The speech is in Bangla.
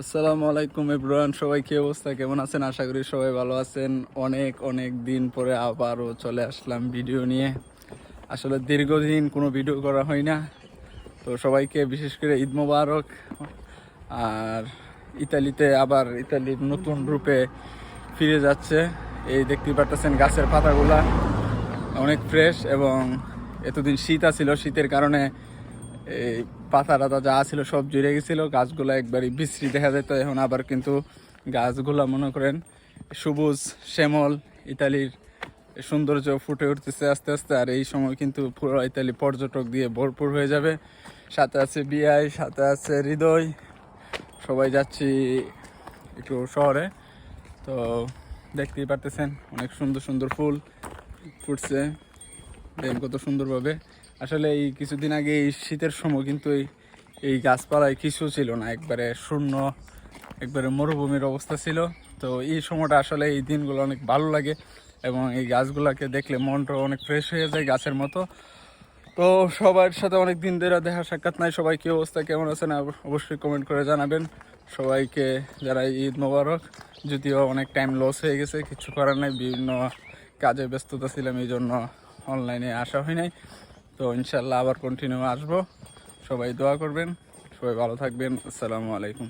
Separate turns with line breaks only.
আসসালামু আলাইকুম এব্রান সবাই কি অবস্থা? কেমন আছেন? আশা করি সবাই ভালো আছেন। অনেক অনেক দিন পরে আবারও চলে আসলাম ভিডিও নিয়ে। আসলে দীর্ঘদিন কোনো ভিডিও করা হয় না। তো সবাইকে বিশেষ করে ঈদ মোবারক। আর ইতালিতে আবার ইতালির নতুন রূপে ফিরে যাচ্ছে। এই দেখতে পারতেছেন গাছের পাতাগুলা। অনেক ফ্রেশ এবং এতদিন শীত আছিল। শীতের কারণে এই পাতা টাতা যা ছিল সব জুড়ে গেছিল, গাছগুলো একবারই বিশ্রী দেখা যেত। এখন আবার কিন্তু গাছগুলা, মনে করেন, সবুজ, শ্যামল ইতালির সৌন্দর্য ফুটে উঠতেছে আস্তে আস্তে, আর এই সময় কিন্তু পুরো ইতালি পর্যটক দিয়ে ভরপুর হয়ে যাবে। সাথে আছে বিআই, সাথে আছে হৃদয়। সবাই যাচ্ছি একটু শহরে। তো দেখতেই পারতেছেন, অনেক সুন্দর সুন্দর ফুল ফুটছে। দেখেন কত সুন্দরভাবে। আসলে এই কিছুদিন আগে এই শীতের সময় কিন্তু এই এই গাছপালায় কিছু ছিল না, একবারে শূন্য, একবারে মরুভূমির অবস্থা ছিল। তো এই সময়টা আসলে এই দিনগুলো অনেক ভালো লাগে এবং এই গাছগুলোকে দেখলে মনটা অনেক ফ্রেশ হয়ে যায় গাছের মতো। তো সবার সাথে অনেক দিন ধরে দেখা সাক্ষাৎ নাই, সবাই কী অবস্থা, কেমন আছেন? অবশ্যই কমেন্ট করে জানাবেন। সবাইকে যারা ঈদ মোবারক। যদিও অনেক টাইম লস হয়ে গেছে, কিছু করার নাই, বিভিন্ন কাজে ব্যস্ততা ছিলাম, এই জন্য অনলাইনে আসা হয় নাই। তো ইনশাল্লাহ আবার কন্টিনিউ আসব। সবাই দোয়া করবেন। সবাই ভালো থাকবেন। আসসালামু আলাইকুম।